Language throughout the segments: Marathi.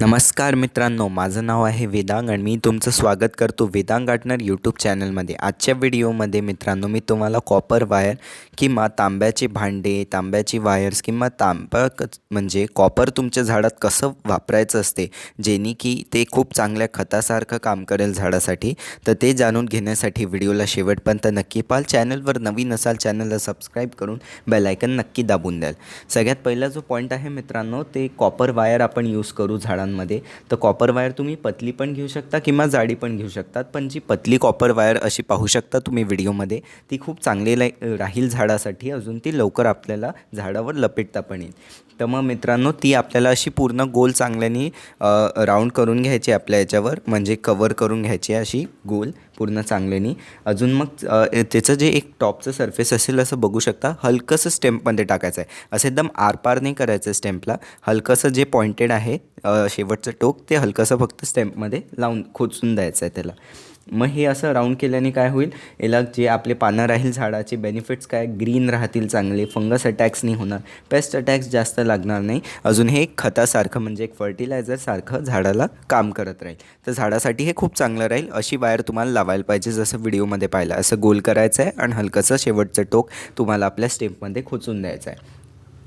नमस्कार मित्रांनो माझं नाव आहे वेदांग आणि मी तुमचं स्वागत करतो वेदांग गार्टनर यूट्यूब चॅनलमध्ये. आजच्या व्हिडिओमध्ये मित्रांनो मी तुम्हाला कॉपर वायर किंवा तांब्याचे भांडे तांब्याची वायर्स किंवा तांबा म्हणजे कॉपर तुमच्या झाडात कसं वापरायचं असते जेणे की ते खूप चांगल्या खतासारखं काम करेल झाडासाठी तर ते जाणून घेण्यासाठी व्हिडिओला शेवटपर्यंत नक्की पाल चॅनलवर नवीन असाल चॅनलला सबस्क्राईब करून बेलायकन नक्की दाबून द्याल. सगळ्यात पहिला जो पॉईंट आहे मित्रांनो ते कॉपर वायर आपण यूज करू वायरांमध्ये तर कॉपर वायर तुम्ही पतली पण घेऊ शकता किंवा जाडी पण घेऊ शकतात पण जी पतली कॉपर वायर अशी पाहू शकता तुम्ही व्हिडिओमध्ये ती खूप चांगली लाई राहील झाडासाठी. अजून ती लवकर आपल्याला झाडावर लपेटता पण येईल. तर मग मित्रांनो ती आपल्याला अशी पूर्ण गोल चांगल्याने राऊंड करून घ्यायची आपल्या याच्यावर. म्हणजे कवर करून घ्यायची अशी गोल. पूर्ण चांगल्यानी. अजून मग त्याचं जे एक टॉपचं सरफेस असेल असं बघू शकता हलकंसं स्टेम्पमध्ये टाकायचं आहे. असं एकदम आरपार नाही करायचं स्टेम्पला हलकंसं जे पॉइंटेड आहे शेवटचं टोक ते हलकंसं फक्त स्टेम्पमध्ये लावून खोचून द्यायचं आहे त्याला. मग हे असं राऊंड केल्याने काय होईल? याला जे आपले पानं राहील झाडाचे बेनिफिट्स काय? ग्रीन राहतील चांगले फंगस अटॅक्स नाही होणार पेस्ट अटॅक्स जास्त लागणार नाही. अजून हे एक खतासारखं म्हणजे एक फर्टिलायझरसारखं झाडाला काम करत राहील. तर झाडासाठी हे खूप चांगलं राहील. अशी वायर तुम्हाला लावायला पाहिजे जसं व्हिडिओमध्ये पाहिलं. असं गोल करायचं आहे आणि हलकंसं शेवटचं टोक तुम्हाला आपल्या स्टेपमध्ये खोचून द्यायचं आहे.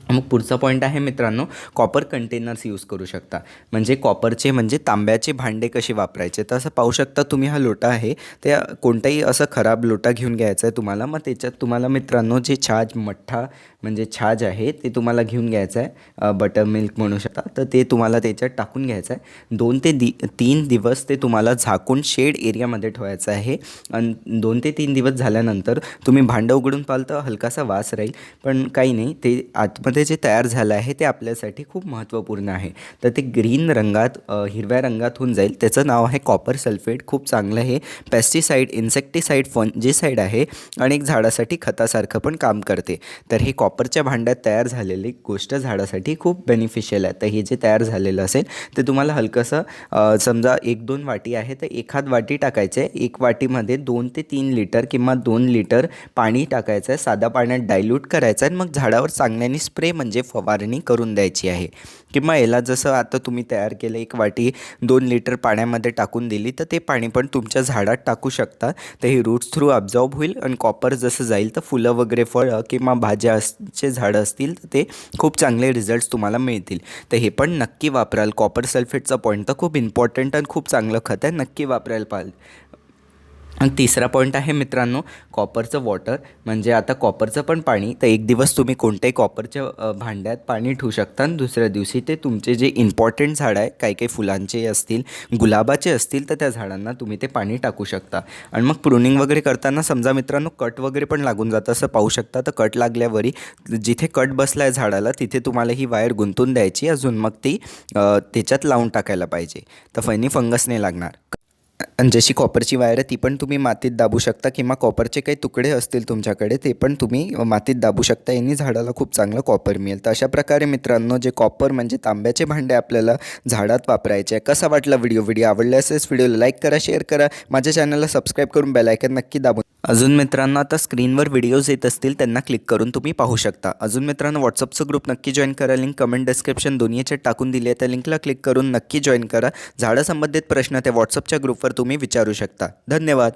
मग पुढचा पॉईंट आहे मित्रांनो कॉपर कंटेनर्स यूज करू शकता. म्हणजे कॉपरचे म्हणजे तांब्याचे भांडे कसे वापरायचे? तर असं पाहू शकता तुम्ही हा लोटा आहे ते कोणताही असं खराब लोटा घेऊन घ्यायचा आहे तुम्हाला. मग त्याच्यात तुम्हाला मित्रांनो जे छाज मठ्ठा म्हणजे छाज आहे ते तुम्हाला घेऊन घ्यायचं आहे. बटर मिल्क म्हणू शकता. तर ते तुम्हाला त्याच्यात टाकून घ्यायचं आहे. दोन ते दि तीन दिवस ते तुम्हाला झाकून शेड एरियामध्ये ठेवायचं आहे. आणि दोन ते तीन दिवस झाल्यानंतर तुम्ही भांडं उघडून पाहाल तर हलकासा वास राहील. पण काही नाही ते आतमध्ये जे तयार झालं आहे ते आपल्यासाठी खूप महत्त्वपूर्ण आहे. तर ते ग्रीन रंगात हिरव्या रंगात होऊन जाईल. त्याचं नाव आहे कॉपर सल्फेट. खूप चांगलं हे पेस्टिसाईड इन्सेक्टिसाईड फंजिसाईड आहे आणि एक झाडासाठी खतासारखं पण काम करते. तर हे कॉपरच्या भांड्यात तयार झालेली गोष्ट झाडासाठी खूप बेनिफिशियल आहे. तर हे जे तयार झालेलं असेल ते तुम्हाला हलकंसं समजा एक दोन वाटी आहे तर एखाद वाटी टाकायचं. आहे एक वाटीमध्ये दोन ते तीन लिटर किंवा दोन लिटर पाणी टाकायचं आहे. साध्या पाण्यात डायल्यूट करायचं आहे आणि मग झाडावर चांगल्याने स्प्रे म्हणजे फवारणी करून द्यायची आहे. किंवा याला जसं आता तुम्ही तयार केलं एक वाटी दोन लिटर पाण्यामध्ये टाकून दिली तर ते पाणी पण तुमच्या झाडात टाकू शकता. तर हे रूट्स थ्रू अब्झॉर्ब होईल आणि कॉपर जसं जाईल तर फुलं वगैरे फळं किंवा भाज्या चे झाडं असतील तर ते खूप चांगले रिझल्ट्स तुम्हाला मिळतील. तर हे पण नक्की वापराल. कॉपर सल्फेटचा पॉईंट तर खूप इम्पॉर्टंट आणि खूप चांगलं खत आहे. नक्की वापरायला पाहिजे. आणि तिसरा पॉईंट आहे मित्रांनो कॉपरचं वॉटर म्हणजे आता कॉपरचं पण पाणी तर एक दिवस तुम्ही कोणत्याही कॉपरच्या भांड्यात पाणी ठेवू शकता आणि दुसऱ्या दिवशी ते तुमचे जे इम्पॉर्टंट झाडं आहे काही काही फुलांचे असतील गुलाबाचे असतील तर त्या झाडांना तुम्ही ते पाणी टाकू शकता. आणि मग प्रुनिंग वगैरे करताना समजा मित्रांनो कट वगैरे पण लागून जातं असं पाहू शकता. तर कट लागल्यावरही जिथे कट बसला आहे झाडाला तिथे तुम्हाला ही वायर गुंतून द्यायची. अजून मग ती त्याच्यात लावून टाकायला पाहिजे. तर फैनी फंगस नाही लागणार. आणि जशी कॉपरची वायर आहे ती पण तुम्ही मातीत दाबू शकता किंवा कॉपरचे काही तुकडे असतील तुमच्याकडे ते पण तुम्ही मातीत दाबू शकता. यांनी झाडाला खूप चांगलं कॉपर मिळेल. तर अशा प्रकारे मित्रांनो जे कॉपर म्हणजे तांब्याचे भांडे आपल्याला झाडात वापरायचे आहे. कसा वाटला व्हिडिओ? व्हिडिओ आवडला असेल व्हिडिओला लाईक करा शेअर करा. माझ्या चॅनलला सबस्क्राईब करून बेलायकन नक्की दाबून अजून मित्रांनो आता स्क्रीनवर व्हिडिओज येत असतील त्यांना क्लिक करून तुम्ही पाहू शकता. अजून मित्रांनो व्हॉट्सअपचं ग्रुप नक्की जॉईन करा. लिंक कमेंट डिस्क्रिप्शन दोन्ही याच्यात टाकून दिली आहे. त्या लिंकला क्लिक करून नक्की जॉईन करा. झाडं संबंधित प्रश्न त्या व्हॉट्सअपच्या ग्रुपवर तुम्ही विचारू शकता. धन्यवाद.